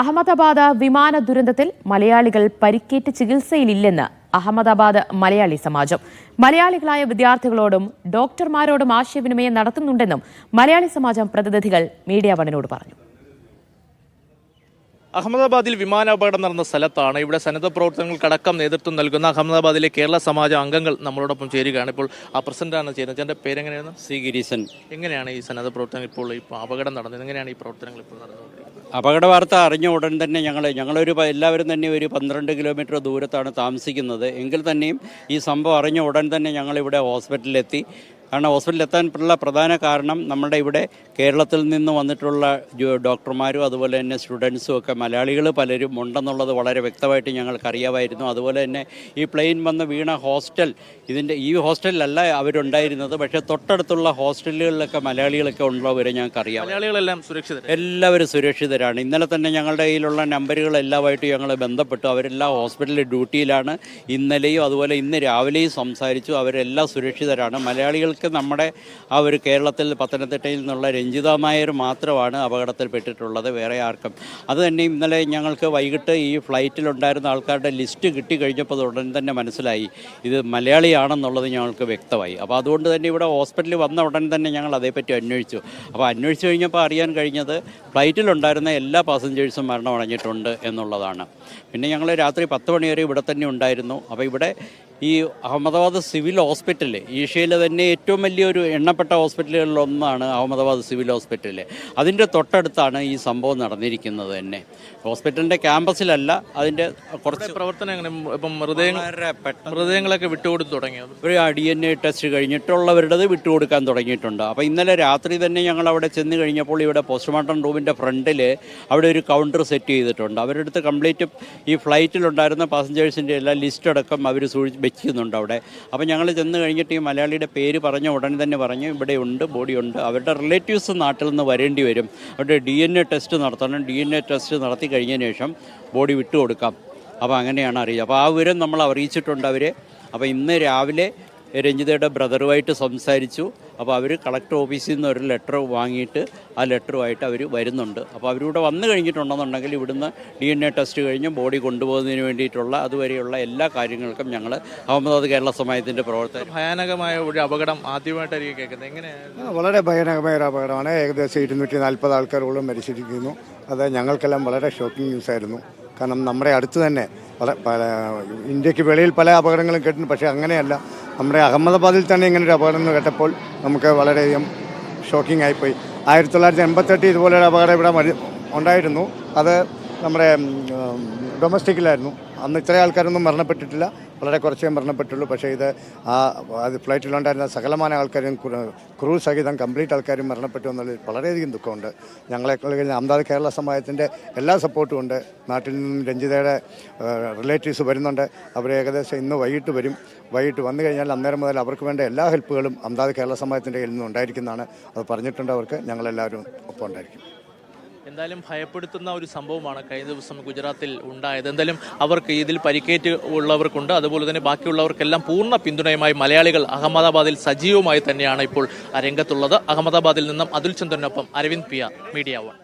അഹമ്മദാബാദ് വിമാന ദുരന്തത്തിൽ മലയാളികൾ പരിക്കേറ്റ് ചികിത്സയിലില്ലെന്ന് അഹമ്മദാബാദ് മലയാളി സമാജം. മലയാളികളായ വിദ്യാർത്ഥികളോടും ഡോക്ടർമാരോടും ആശയവിനിമയം നടത്തുന്നുണ്ടെന്നും മലയാളി സമാജം പ്രതിനിധികൾ മീഡിയ വണിനോട് പറഞ്ഞു. അഹമ്മദാബാദിൽ വിമാനാപകടം നടന്ന സ്ഥലത്താണ് ഇവിടെ സന്നദ്ധ പ്രവർത്തനങ്ങൾക്കടക്കം നേതൃത്വം നൽകുന്ന അഹമ്മദാബാദിലെ കേരള സമാജ അംഗങ്ങൾ നമ്മളോടൊപ്പം ചേരുകയാണ്. ഇപ്പോൾ ആ പ്രസിഡന്റാണ് ചേരുന്നത്. ചേട്ടന്റെ പേരെങ്ങനെയാണ്? സി ഗിരീശൻ. എങ്ങനെയാണ് ഈ സന്നദ്ധ പ്രവർത്തനങ്ങൾ ഇപ്പോൾ ഇപ്പോൾ അപകടം നടന്നത്? എങ്ങനെയാണ് ഈ പ്രവർത്തനങ്ങൾ ഇപ്പോൾ നടന്നത് അപകട വാർത്ത അറിഞ്ഞ ഉടൻ തന്നെ ഞങ്ങൾ ഞങ്ങളൊരു എല്ലാവരും തന്നെ ഒരു പന്ത്രണ്ട് കിലോമീറ്റർ ദൂരത്താണ് താമസിക്കുന്നത്. എങ്കിൽ തന്നെയും ഈ സംഭവം അറിഞ്ഞ ഉടൻ തന്നെ ഞങ്ങളിവിടെ ഹോസ്പിറ്റലിലെത്തി. കാരണം ഹോസ്പിറ്റലിൽ എത്താനുള്ള പ്രധാന കാരണം നമ്മുടെ ഇവിടെ കേരളത്തിൽ നിന്ന് വന്നിട്ടുള്ള ഡോക്ടർമാരും അതുപോലെ തന്നെ സ്റ്റുഡൻസും ഒക്കെ മലയാളികൾ പലരും ഉണ്ടെന്നുള്ളത് വളരെ വ്യക്തമായിട്ട് ഞങ്ങൾക്ക് അറിയാമായിരുന്നു. അതുപോലെ തന്നെ ഈ പ്ലെയിൻ വന്ന് വീണ ഹോസ്റ്റൽ ഇതിന്റെ ഈ ഹോസ്റ്റലിലല്ല അവരുണ്ടായിരുന്നത് പക്ഷേ തൊട്ടടുത്തുള്ള ഹോസ്റ്റലുകളിലൊക്കെ മലയാളികളൊക്കെ ഉള്ളവരെ ഞങ്ങൾക്കറിയാം മലയാളികളെല്ലാം സുരക്ഷിതർ എല്ലാവരും സുരക്ഷിതരാണ്. ഇന്നലെ തന്നെ ഞങ്ങളുടെ കയ്യിലുള്ള നമ്പറുകളെല്ലാമായിട്ട് ഞങ്ങൾ ബന്ധപ്പെട്ടു. അവരെല്ലാം ഹോസ്പിറ്റലിൽ ഡ്യൂട്ടിയിലാണ്. ഇന്നലെയും അതുപോലെ ഇന്ന് രാവിലെയും സംസാരിച്ചു. അവരെല്ലാം സുരക്ഷിതരാണ്. മലയാളികൾക്ക് നമ്മുടെ ആ ഒരു കേരളത്തിൽ പത്തനംതിട്ടയിൽ നിന്നുള്ള രഞ്ജിത നായർ മാത്രമാണ് അപകടത്തിൽപ്പെട്ടിട്ടുള്ളത് വേറെ ആർക്കും. അത് തന്നെ ഇന്നലെ ഞങ്ങൾക്ക് വൈകിട്ട് ഈ ഫ്ലൈറ്റിലുണ്ടായിരുന്ന ആൾക്കാരുടെ ലിസ്റ്റ് കിട്ടിക്കഴിഞ്ഞപ്പോൾ ഉടൻ തന്നെ മനസ്സിലായി. ഇത് മലയാളിയാണെന്നുള്ളത് ഞങ്ങൾക്ക് വ്യക്തമായി. അപ്പോൾ അതുകൊണ്ട് തന്നെ ഇവിടെ ഹോസ്പിറ്റലിൽ വന്ന ഉടൻ തന്നെ ഞങ്ങൾ അതേപ്പറ്റി അന്വേഷിച്ചു. അപ്പോൾ അന്വേഷിച്ചു കഴിഞ്ഞപ്പോൾ അറിയാൻ കഴിഞ്ഞത് ഫ്ലൈറ്റിലുണ്ടായിരുന്ന എല്ലാ പാസഞ്ചേഴ്സും മരണമടഞ്ഞിട്ടുണ്ട് എന്നുള്ളതാണ്. പിന്നെ ഞങ്ങൾ രാത്രി പത്ത് മണി വരെ ഇവിടെ തന്നെ ഉണ്ടായിരുന്നു. അപ്പോൾ ഇവിടെ ഈ അഹമ്മദാബാദ് സിവിൽ ഹോസ്പിറ്റൽ ഏഷ്യയിലെ തന്നെ ഏറ്റവും വലിയൊരു എണ്ണപ്പെട്ട ഹോസ്പിറ്റലുകളിലൊന്നാണ് അഹമ്മദാബാദ് സിവിൽ ഹോസ്പിറ്റൽ. അതിന്റെ തൊട്ടടുത്താണ് ഈ സംഭവം നടന്നിരിക്കുന്നത് തന്നെ. ഹോസ്പിറ്റലിന്റെ ക്യാമ്പസിലല്ല അതിന്റെ കുറച്ച് പ്രവർത്തനം എങ്ങനെ? ഇപ്പം മൃതദേഹങ്ങൾ മൃതദേഹങ്ങളൊക്കെ വിട്ടുകൊടുത്ത് തുടങ്ങിയത്? ഒരു ഡി എൻ എ ടെസ്റ്റ് കഴിഞ്ഞിട്ടുള്ളവരുടേത് വിട്ടുകൊടുക്കാൻ തുടങ്ങിയിട്ടുണ്ട്. അപ്പോൾ ഇന്നലെ രാത്രി തന്നെ ഞങ്ങൾ അവിടെ ചെന്ന് കഴിഞ്ഞപ്പോൾ ഇവിടെ പോസ്റ്റ്മോർട്ടം റൂമിന്റെ ഫ്രണ്ടിൽ അവിടെ ഒരു കൗണ്ടർ സെറ്റ് ചെയ്തിട്ടുണ്ട്. അവരുടെ അടുത്ത് കംപ്ലീറ്റ് ഈ ഫ്ലൈറ്റിലുണ്ടായിരുന്ന പാസഞ്ചേഴ്സിന്റെ എല്ലാ ലിസ്റ്റ് അടക്കം അവർ സൂക്ഷി വെക്കുന്നുണ്ട് അവിടെ. അപ്പോൾ ഞങ്ങൾ ചെന്ന് കഴിഞ്ഞിട്ട് ഈ മലയാളിയുടെ പേര് പറഞ്ഞ ഉടനെ തന്നെ പറഞ്ഞു ഇവിടെ ഉണ്ട് ബോഡി ഉണ്ട്. അവരുടെ റിലേറ്റീവ്സ് നാട്ടിൽ നിന്ന് വരേണ്ടി വരും. അവരുടെ ഡി എൻ എ ടെസ്റ്റ് നടത്തണം. ഡി എൻ എ ടെസ്റ്റ് നടത്തി കഴിഞ്ഞതിന് ശേഷം ബോഡി വിട്ടുകൊടുക്കാം. അപ്പോൾ അങ്ങനെയാണ് അറിയുക. അപ്പോൾ ആ വിവരം നമ്മൾ അറിയിച്ചിട്ടുണ്ട് അവരെ. അപ്പോൾ ഇന്ന് രാവിലെ രഞ്ജിതയുടെ ബ്രദറുമായിട്ട് സംസാരിച്ചു. അപ്പോൾ അവർ കളക്ടർ ഓഫീസിൽ നിന്ന് ഒരു ലെറ്റർ വാങ്ങിയിട്ട് ആ ലെറ്ററുമായിട്ട് അവർ വരുന്നുണ്ട്. അപ്പോൾ അവരിവിടെ വന്നു കഴിഞ്ഞിട്ടുണ്ടെന്നുണ്ടെങ്കിൽ ഇവിടുന്ന് ഡി എൻ എ ടെസ്റ്റ് കഴിഞ്ഞ് ബോഡി കൊണ്ടുപോകുന്നതിന് വേണ്ടിയിട്ടുള്ള അതുവരെയുള്ള എല്ലാ കാര്യങ്ങൾക്കും ഞങ്ങൾ അഹമ്മദാബാദ് കേരള സമയത്തിന്റെ പ്രവർത്തകർ. ഭയാനകമായ ഒരു അപകടം ആദ്യമായിട്ടായിരിക്കും കേൾക്കുന്നത്. എങ്ങനെയാണ് വളരെ ഭയാനകമായ ഒരു അപകടമാണ്. ഏകദേശം ഇരുന്നൂറ്റി നാൽപ്പത് ആൾക്കാരോളം മരിച്ചിരിക്കുന്നു. അത് ഞങ്ങൾക്കെല്ലാം വളരെ ഷോക്കിംഗ് ന്യൂസ് ആയിരുന്നു. കാരണം നമ്മുടെ അടുത്ത് തന്നെ പല പല ഇന്ത്യയ്ക്ക് വെളിയിൽ പല അപകടങ്ങളും കേട്ടിട്ടുണ്ട്. പക്ഷേ അങ്ങനെയല്ല. നമ്മുടെ അഹമ്മദാബാദിൽ തന്നെ ഇങ്ങനെ ഒരു അപകടം എന്ന് കേട്ടപ്പോൾ നമുക്ക് വളരെയധികം ഷോക്കിംഗ് ആയിപ്പോയി. ആയിരത്തി തൊള്ളായിരത്തി എൺപത്തെട്ട് ഇതുപോലൊരു അപകടം ഇവിടെ ഉണ്ടായിരുന്നു. അത് നമ്മുടെ ഡൊമസ്റ്റിക്കിലായിരുന്നു അന്ന് ഇത്രയും ആൾക്കാരൊന്നും മരണപ്പെട്ടിട്ടില്ല. വളരെ കുറച്ചേ മരണപ്പെട്ടുള്ളൂ. പക്ഷേ ഇത് ആ അത് ഫ്ലൈറ്റിലുണ്ടായിരുന്ന സകലമാന ആൾക്കാരും ക്രൂ- സഹിതം കംപ്ലീറ്റ് ആൾക്കാരും മരണപ്പെട്ടു എന്നുള്ളതിൽ വളരെയധികം ദുഃഖമുണ്ട്. ഞങ്ങളെ അഹമ്മദാബാദ് കേരള സമാജത്തിന്റെ എല്ലാ സപ്പോർട്ടും ഉണ്ട്. നാട്ടിൽ നിന്നും രഞ്ജിതയുടെ റിലേറ്റീവ്സ് വരുന്നുണ്ട്. അവർ ഏകദേശം ഇന്ന് വൈകിട്ട് വരും. വൈകിട്ട് വന്നു കഴിഞ്ഞാൽ അന്നേരം മുതൽ അവർക്ക് വേണ്ട എല്ലാ ഹെൽപ്പുകളും അഹമ്മദാബാദ് കേരള സമാജത്തിന്റെ കയ്യിൽ നിന്നും ഉണ്ടായിരിക്കുന്നതാണ് അത് പറഞ്ഞിട്ടുണ്ട് അവർക്ക്. ഞങ്ങളെല്ലാവരും ഒപ്പം ഉണ്ടായിരിക്കും. എന്തായാലും ഭയപ്പെടുത്തുന്ന ഒരു സംഭവമാണ് കഴിഞ്ഞ ദിവസം ഗുജറാത്തിൽ ഉണ്ടായത്. എന്തായാലും അവർക്ക് ഇതിൽ പരിക്കേറ്റ് ഉള്ളവർക്കുണ്ട്. അതുപോലെ തന്നെ ബാക്കിയുള്ളവർക്കെല്ലാം പൂർണ പിന്തുണയുമായി മലയാളികൾ അഹമ്മദാബാദിൽ സജീവമായി തന്നെയാണ് ഇപ്പോൾ രംഗത്തുള്ളത് അഹമ്മദാബാദിൽ നിന്നും അതുൽ ചന്ദ്രനൊപ്പം അരവിന്ദ് പിയ മീഡിയ വൺ.